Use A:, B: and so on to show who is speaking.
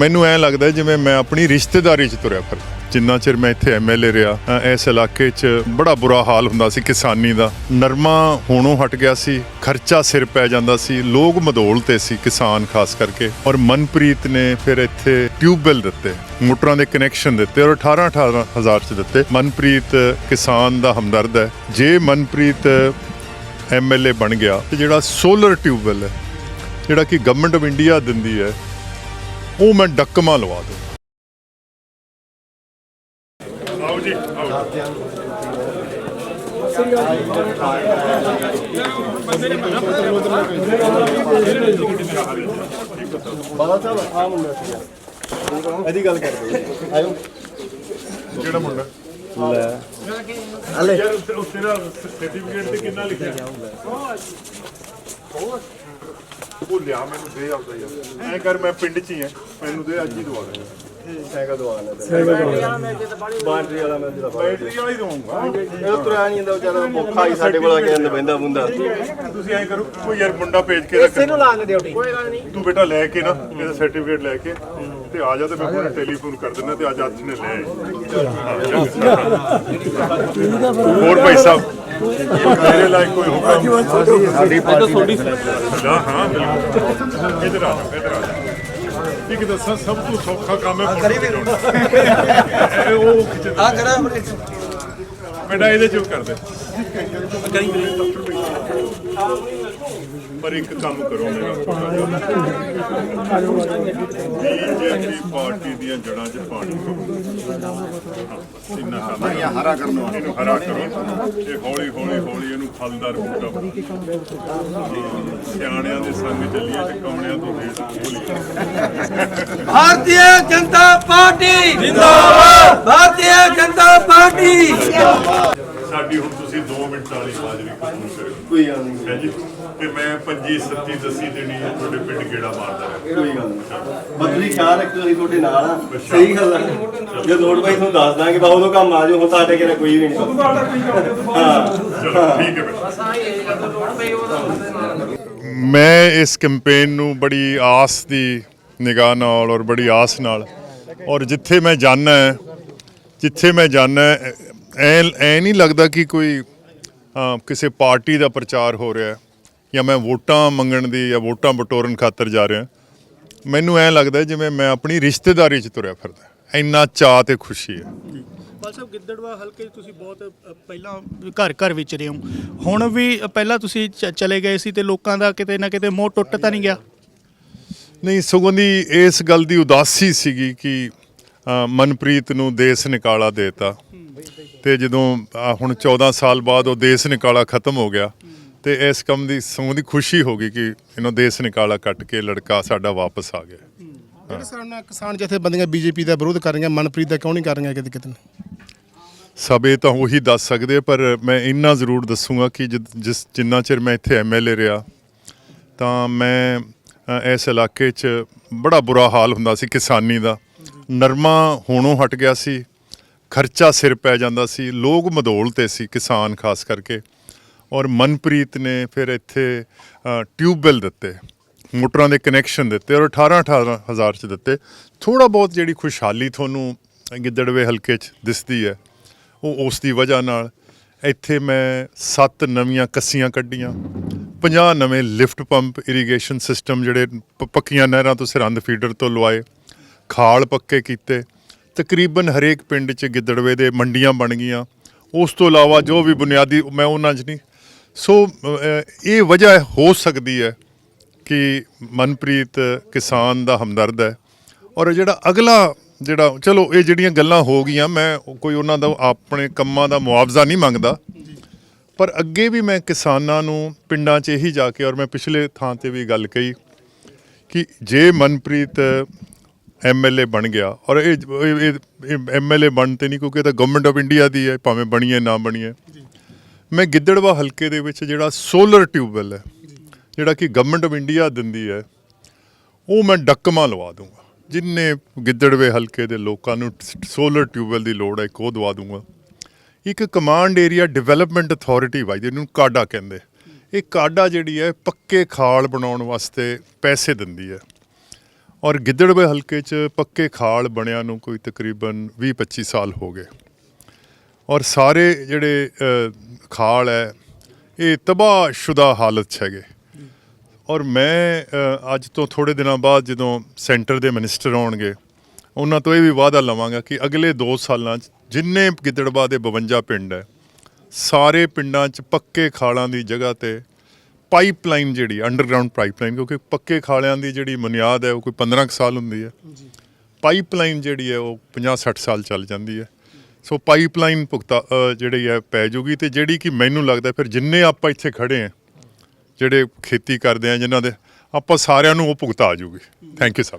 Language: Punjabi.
A: ਮੈਨੂੰ ਐ ਲੱਗਦਾ ਜਿਵੇਂ ਮੈਂ ਆਪਣੀ ਰਿਸ਼ਤੇਦਾਰੀ 'ਚ ਤੁਰਿਆ ਫਿਰ। ਜਿੰਨਾ ਚਿਰ ਮੈਂ ਇੱਥੇ ਐਮਐਲਏ ਰਿਹਾ ਇਸ ਇਲਾਕੇ 'ਚ ਬੜਾ ਬੁਰਾ ਹਾਲ ਹੁੰਦਾ ਸੀ ਕਿਸਾਨੀ ਦਾ। ਨਰਮਾ ਹੋਣੋਂ ਹਟ ਗਿਆ ਸੀ, ਖਰਚਾ ਸਿਰ ਪੈ ਜਾਂਦਾ ਸੀ, ਲੋਕ ਮਦੋਲਤੇ ਸੀ ਕਿਸਾਨ ਖਾਸ ਕਰਕੇ। ਔਰ ਮਨਪ੍ਰੀਤ ਨੇ ਫਿਰ ਇੱਥੇ ਟਿਊਬਵੈਲ ਦਿੱਤੇ, ਮੋਟਰਾਂ ਦੇ ਕਨੈਕਸ਼ਨ ਦਿੱਤੇ ਔਰ 18 18 ਹਜ਼ਾਰ ਚ ਦਿੱਤੇ। ਮਨਪ੍ਰੀਤ ਕਿਸਾਨ ਦਾ ਹਮਦਰਦ ਹੈ। ਜੇ ਮਨਪ੍ਰੀਤ ਐਮਐਲਏ ਬਣ ਗਿਆ, ਤੇ ਜਿਹੜਾ ਸੋਲਰ ਟਿਊਬਵੈਲ ਹੈ, ਜਿਹੜਾ ਕਿ ਗਵਰਨਮੈਂਟ ਆਫ ਇੰਡੀਆ ਦਿੰਦੀ ਹੈ ਉਹ ਮੈਂ ਡੱਕਮਾ ਲਵਾ ਦੂੰ। ਆਓ ਜੀ ਆਓ
B: ਬਾਲਾ ਸਾਹਿਬ ਆ ਮੁੰਡਾ ਸੀਗਾ ਇਹਦੀ ਗੱਲ ਕਰਦੇ ਆਇਓ
A: ਕਿਹੜਾ ਮੁੰਡਾ?
B: ਹਲੇ
A: ਯਾਰ ਉਹ ਤੇਰਾ ਸਰਟੀਫਿਕੇਟ ਤੇ ਕਿੰਨਾ ਲਿਖਿਆ? ਉਹ ਲਿਆ ਮੈਨੂੰ ਦੇ ਆਪਦਾ ਯਾਰ। ਐ ਕਰ ਮੈਂ ਪਿੰਡ 'ਚ ਹੀ ਆ। ਮੈਨੂੰ ਦੇ ਅੱਜ ਹੀ ਦਵਾ ਦੇ।
B: ਸਾਈਕਲ ਦਵਾ ਲੈ ਬਾਟਰੀ ਵਾਲਾ ਮੈਂ ਜਿਹੜਾ
A: ਬੈਟਰੀ ਵਾਲਾ ਹੀ ਦਵਾਉਂਗਾ।
B: ਇਹ ਤੁਰਿਆ ਨਹੀਂ ਜਾਂਦਾ ਵਿਚਾਰਾ ਭੁੱਖਾ ਹੀ ਸਾਡੇ ਕੋਲ ਆ ਕੇ ਜਾਂਦਾ ਬੈਂਦਾ। ਬੁੰਦਾ
A: ਤੁਸੀਂ ਐ ਕਰੋ ਕੋਈ ਯਾਰ ਮੁੰਡਾ ਭੇਜ ਕੇ ਰੱਖ
B: ਇਹਨੂੰ ਲਾ ਲੈ ਡਿਊਟੀ ਕੋਈ ਗੱਲ ਨਹੀਂ।
A: ਤੂੰ ਬੇਟਾ ਲੈ ਕੇ ਨਾ ਇਹਦਾ ਸਰਟੀਫਿਕੇਟ ਲੈ ਕੇ ਤੇ ਆ ਜਾ ਤੇ ਮੈਂ ਕੋਈ ਟੈਲੀਫੋਨ ਕਰ ਦਿੰਦਾ ਤੇ ਅੱਜ ਅੱਜ ਨੇ ਲੈ ਆਈ ਹੋਰ ਭਾਈ ਸਾਹਿਬ ਮੇਰੇ ਲਾਇਕ ਕੋਈ ਹੁਕਮ ਸਾਡੀ ਪਾਰਟੀ ਹਾਂ ਹਾਂ ਬਿਲਕੁਲ ਇਧਰ ਆ ਜਾਓ, ਇਧਰ ਆ ਜਾਓ। ਇੱਕ ਦੱਸਾਂ ਸਭ ਤੋਂ ਸੌਖਾ ਕੰਮ ਹੈ ਕਰੀ ਵੀ ਉਹ ਖਿੱਚ
C: ਆ ਕਰਾ ਆਪਣੇ
A: ਬੇਟਾ ਇਹਦੇ ਚੋਂ ਕਰ ਦੇ ਪਰ ਇੱਕ ਕੰਮ ਕਰੋ ਮੇਰਾ ਪਾਰਟੀ ਦੀਆਂ ਜੜਾਂ 'ਚ ਪਾਣੀ ਇੰਨਾ ਕੰਮ ਹੈ ਹਰਾ ਕਰਨਾ ਇਹਨੂੰ ਹਰਾ ਕਰੋ। ਇਹ ਹੌਲੀ ਹੌਲੀ ਹੌਲੀ ਇਹਨੂੰ ਫਲਦਾਰ ਬੂਟਾ ਬਣਾਓ। ਸਿਆਣਿਆਂ ਦੇ ਸੰਗ ਚੱਲੀਏ ਤੇ ਕਮਲਿਆਂ ਤੋਂ ਦੇ ਬੋਲੀਏ
C: ਭਾਰਤੀ ਜਨਤਾ ਪਾਰਟੀ। ਜਿੰਦਾਬਾਦ। ਭਾਰਤੀ ਜਨਤਾ ਪਾਰਟੀ।
A: ਸਾਡੀ ਹੁਣ ਤੁਸੀਂ 2 ਮਿੰਟ ਵਾਲੀ ਹਾਜ਼ਰੀ ਕਬੂਲ ਕਰੋ
B: ਕੋਈ ਗੱਲ ਨਹੀਂ।
A: ਹੈ ਜੀ ਤੇ ਮੈਂ 25 27 ਦਸੀ ਦੇਣੀ ਹੈ ਤੁਹਾਡੇ ਪਿੰਡ ਗੇੜਾ ਮਾਰਦਾ ਰਿਹਾ
B: ਕੋਈ ਗੱਲ ਨਹੀਂ। ਬਦਲੀ ਖਿਆਲ ਰੱਖੋ ਅਸੀਂ ਤੁਹਾਡੇ ਨਾਲ ਆ। ਸਹੀ ਗੱਲ ਆ। ਜੇ ਲੋੜ ਪਈ ਤੁਹਾਨੂੰ ਦੱਸ ਦਾਂਗੇ ਬਾ ਉਦੋਂ ਕੰਮ ਆ ਜਾਓ ਹੁਣ ਸਾਡੇ ਕਿਹੜਾ ਕੋਈ ਵੀ ਨਹੀਂ। ਹਾਂ।
A: ਚਲੋ ਠੀਕ ਹੈ ਮੈਂ ਇਸ ਕੈਂਪੇਨ ਨੂੰ ਬੜੀ ਆਸ ਦੀ ਨਿਗਾਹ ਨਾਲ ਔਰ ਬੜੀ ਆਸ ਨਾਲ ਔਰ ਜਿੱਥੇ ਮੈਂ ਜਾਣਾ ਹੈ ਜਿੱਥੇ ਮੈਂ ਜਾਣਾ ਹੈ ਐ ਐ ਨਹੀਂ ਲੱਗਦਾ ਕਿ ਕੋਈ ਕਿਸੇ ਪਾਰਟੀ ਦਾ ਪ੍ਰਚਾਰ ਹੋ ਰਿਹਾ ਜਾਂ ਮੈਂ ਵੋਟਾਂ ਮੰਗਣ ਦੀ ਜਾਂ ਵੋਟਾਂ ਬਟੋਰਨ ਖਾਤਰ ਜਾ ਰਿਹਾ ਮੈਨੂੰ ਐ ਲੱਗਦਾ ਜਿਵੇਂ ਮੈਂ ਆਪਣੀ ਰਿਸ਼ਤੇਦਾਰੀ 'ਚ ਤੁਰਿਆ ਫਿਰਦਾ ਇੰਨਾ ਚਾਅ ਤੇ ਖੁਸ਼ੀ ਹੈ।
D: ਪਾਲ ਸਾਹਿਬ ਗਿੱਦੜਵਾ ਹਲਕੇ ਤੁਸੀਂ ਬਹੁਤ ਪਹਿਲਾਂ ਘਰ ਘਰ ਵਿੱਚ ਰਹੇ ਹੋ। ਹੁਣ ਵੀ ਪਹਿਲਾਂ ਤੁਸੀਂ ਚਲੇ ਗਏ ਸੀ ਤੇ ਲੋਕਾਂ ਦਾ ਕਿਤੇ ਨਾ ਕਿਤੇ ਮੋਹ ਟੁੱਟ ਤਾਂ ਨਹੀਂ ਗਿਆ?
A: ਨਹੀਂ ਸਗੋਂ ਦੀ ਇਸ ਗੱਲ ਦੀ ਉਦਾਸੀ ਸੀਗੀ ਕਿ ਮਨਪ੍ਰੀਤ ਨੂੰ ਦੇਸ ਨਿਕਾਲਾ ਦੇਤਾ। ਤੇ ਜਦੋਂ ਹੁਣ 14 ਸਾਲ ਬਾਅਦ ਉਹ ਦੇਸ ਨਿਕਾਲਾ ਖਤਮ ਹੋ ਗਿਆ ਤੇ ਇਸ ਕੰਮ ਦੀ ਸਗੋਂ ਦੀ ਖੁਸ਼ੀ ਹੋ ਗਈ ਕਿ ਇਹਨੂੰ ਦੇਸ ਨਿਕਾਲਾ ਕੱਟ ਕੇ ਲੜਕਾ ਸਾਡਾ ਵਾਪਸ ਆ ਗਿਆ।
E: ਜਿਹੜੇ ਸਾਹਮਣੇ ਕਿਸਾਨ ਜਥੇਬੰਦੀਆਂ ਬੀਜੇਪੀ ਦਾ ਵਿਰੋਧ ਕਰ ਰਹੀਆਂ ਮਨਪ੍ਰੀਤ ਦਾ ਕਿਉਂ ਨਹੀਂ ਕਰ ਰਹੀਆਂ ਕਿਤੇ ਕਿਤੇ?
A: ਸਭ ਇਹ ਤਾਂ ਉਹੀ ਦੱਸ ਸਕਦੇ ਆ, ਪਰ ਮੈਂ ਇੰਨਾ ਜ਼ਰੂਰ ਦੱਸੂਗਾ ਕਿ ਜਿ- ਜਿਸ ਜਿੰਨਾ ਚਿਰ ਮੈਂ ਇੱਥੇ ਐਮਐਲਏ ਰਿਹਾ ਤਾਂ ਮੈਂ ਅ, ਇਸ ਇਲਾਕੇ 'ਚ ਬੜਾ ਬੁਰਾ ਹਾਲ ਹੁੰਦਾ ਸੀ ਕਿਸਾਨੀ ਦਾ। ਨਰਮਾ ਹੋਣੋਂ ਹਟ ਗਿਆ ਸੀ ਖਰਚਾ ਸਿਰ ਪੈ ਜਾਂਦਾ ਸੀ ਲੋਕ ਮਦੋਲ ਤੇ ਸੀ ਕਿਸਾਨ ਖਾਸ ਕਰਕੇ। ਔਰ ਮਨਪ੍ਰੀਤ ਨੇ ਫਿਰ ਇੱਥੇ ਅ, ਟਿਊਬਵੈਲ ਦਿੱਤੇ ਮੋਟਰਾਂ ਦੇ ਕਨੈਕਸ਼ਨ ਦਿੱਤੇ ਔਰ 18 18 ਹਜ਼ਾਰ ਚ ਦਿੱਤੇ। ਥੋੜਾ ਬਹੁਤ ਜਿਹੜੀ ਖੁਸ਼ਹਾਲੀ ਤੁਹਾਨੂੰ ਗਿੱਦੜਵੇ ਹਲਕੇ 'ਚ ਦਿਸਦੀ ਹੈ ਉਹ ਉਸ ਦੀ ਵਜ੍ਹਾ ਨਾਲ ਇੱਥੇ ਮੈਂ ਸੱਤ ਨਵੀਆਂ ਕੱਸੀਆਂ ਕੱਢੀਆਂ 50 ਨਵੇਂ ਲਿਫਟ ਪੰਪ ਇਰੀਗੇਸ਼ਨ ਸਿਸਟਮ ਜਿਹੜੇ ਪ- ਪੱਕੀਆਂ ਨਹਿਰਾਂ ਤੋਂ ਸਰਹੰਦ ਫੀਡਰ ਤੋਂ ਲਵਾਏ ਖਾਲ ਪੱਕੇ ਕੀਤੇ ਤਕਰੀਬਨ ਹਰੇਕ ਪਿੰਡ 'ਚ ਗਿੱਦੜਵੇ ਦੇ ਮੰਡੀਆਂ ਬਣ ਗਈਆਂ। ਉਸ ਤੋਂ ਇਲਾਵਾ ਜੋ ਵੀ ਬੁਨਿਆਦੀ, ਮੈਂ ਉਹਨਾਂ 'ਚ ਨਹੀਂ। ਸੋ ਇਹ ਵਜ੍ਹਾ ਹੋ ਸਕਦੀ ਹੈ ਕਿ ਮਨਪ੍ਰੀਤ ਕਿਸਾਨ ਦਾ ਹਮਦਰਦ ਹੈ। ਔਰ ਜਿਹੜਾ ਅਗਲਾ ਜਿਹੜਾ, ਚਲੋ, ਇਹ ਜਿਹੜੀਆਂ ਗੱਲਾਂ ਹੋ ਗਈਆਂ, ਮੈਂ ਕੋਈ ਉਹਨਾਂ ਦਾ, ਆਪਣੇ ਕੰਮਾਂ ਦਾ ਮੁਆਵਜ਼ਾ ਨਹੀਂ ਮੰਗਦਾ। ਪਰ ਅੱਗੇ ਵੀ ਮੈਂ ਕਿਸਾਨਾਂ ਨੂੰ ਪਿੰਡਾਂ 'ਚ ਇਹੀ ਜਾ ਕੇ, ਔਰ ਮੈਂ ਪਿਛਲੇ ਥਾਂ ਤੇ ਵੀ ਗੱਲ ਕਹੀ ਕਿ ਜੇ ਮਨਪ੍ਰੀਤ ਐਮਐਲਏ ਬਣ ਗਿਆ। ਔਰ ਇਹ ਐਮਐਲਏ ਬਣ ਤੇ ਨਹੀਂ ਕਿਉਂਕਿ ਇਹ ਤਾਂ ਗਵਰਨਮੈਂਟ ਆਫ ਇੰਡੀਆ ਦੀ ਹੈ ਭਾਵੇਂ ਬਣੀਏ ਨਾ ਬਣੀਏ। ਮੈਂ ਗਿੱਦੜਵਾ ਹਲਕੇ ਦੇ ਵਿੱਚ ਜਿਹੜਾ ਸੋਲਰ ਟਿਊਬਵੈਲ ਹੈ ਜਿਹੜਾ ਕਿ ਗਵਰਨਮੈਂਟ ਆਫ ਇੰਡੀਆ ਦਿੰਦੀ ਹੈ ਉਹ ਮੈਂ ਡੱਕਮਾ ਲਵਾ ਦੂੰਗਾ। ਜਿੰਨੇ ਗਿੱਦੜਵੇ ਹਲਕੇ ਦੇ ਲੋਕਾਂ ਨੂੰ ਸੋਲਰ ਟਿਊਬਵੈਲ ਦੀ ਲੋੜ ਹੈ ਉਹ ਦਵਾ ਦੂੰਗਾ। ਇੱਕ ਕਮਾਂਡ ਏਰੀਆ ਡਿਵੈਲਪਮੈਂਟ ਅਥਾਰਟੀ ਵਾਈ ਜਿਹਨੂੰ ਕਾਡਾ ਕਹਿੰਦੇ। ਇਹ ਕਾਡਾ ਜਿਹੜੀ ਹੈ ਪੱਕੇ ਖਾਲ ਬਣਾਉਣ ਵਾਸਤੇ ਪੈਸੇ ਦਿੰਦੀ ਹੈ। ਔਰ ਗਿੱਦੜਵੇ ਹਲਕੇ 'ਚ ਪੱਕੇ ਖਾਲ ਬਣਿਆ ਨੂੰ ਕੋਈ ਤਕਰੀਬਨ 20-25 ਸਾਲ ਹੋ ਗਏ। ਔਰ ਸਾਰੇ ਜਿਹੜੇ ਖਾਲ ਹੈ, ਇਹ ਤਬਾਹਸ਼ੁਦਾ ਹਾਲਤ 'ਚ ਹੈਗੇ। ਔਰ ਮੈਂ ਅੱਜ ਤੋਂ ਥੋੜੇ ਦਿਨਾਂ ਬਾਅਦ ਜਦੋਂ ਸੈਂਟਰ ਦੇ ਮਿਨਿਸਟਰ ਆਉਣਗੇ, ਉਹਨਾਂ ਤੋਂ ਇਹ ਵੀ ਵਾਅਦਾ ਲਵਾਂਗਾ ਕਿ ਅਗਲੇ 2 ਸਾਲਾਂ 'ਚ ਜਿੰਨੇ ਗਿੱਦੜਵਾ ਦੇ 52 ਪਿੰਡ ਹੈ, ਸਾਰੇ ਪਿੰਡਾਂ 'ਚ ਪੱਕੇ ਖਾਲਾਂ ਦੀ ਜਗ੍ਹਾ ਤੇ ਪਾਈਪਲਾਈਨ ਜਿਹੜੀ ਅੰਡਰਗਰਾਉਂਡ ਪਾਈਪਲਾਈਨ ਕਿਉਂਕਿ ਪੱਕੇ ਖਾਲਿਆਂ ਦੀ ਜਿਹੜੀ ਬੁਨਿਆਦ ਹੈ ਉਹ ਕੋਈ 15 ਕੁ ਸਾਲ ਹੁੰਦੀ ਹੈ। ਪਾਈਪਲਾਈਨ ਜਿਹੜੀ ਹੈ ਉਹ 50 60 ਸਾਲ ਚੱਲ ਜਾਂਦੀ ਹੈ। ਸੋ ਪਾਈਪਲਾਈਨ ਭੁਗਤਾ ਜਿਹੜੀ ਹੈ ਪੈ ਜੂਗੀ ਤੇ ਜਿਹੜੀ ਕਿ ਮੈਨੂੰ ਲੱਗਦਾ ਫਿਰ ਜਿੰਨੇ ਆਪਾਂ ਇੱਥੇ ਖੜੇ ਆ ਜਿਹੜੇ ਖੇਤੀ ਕਰਦੇ ਆ ਜਿਨ੍ਹਾਂ ਦੇ ਆਪਾਂ ਸਾਰਿਆਂ ਨੂੰ ਉਹ ਭੁਗਤਾ ਆ ਜੂਗੀ। Thank you sir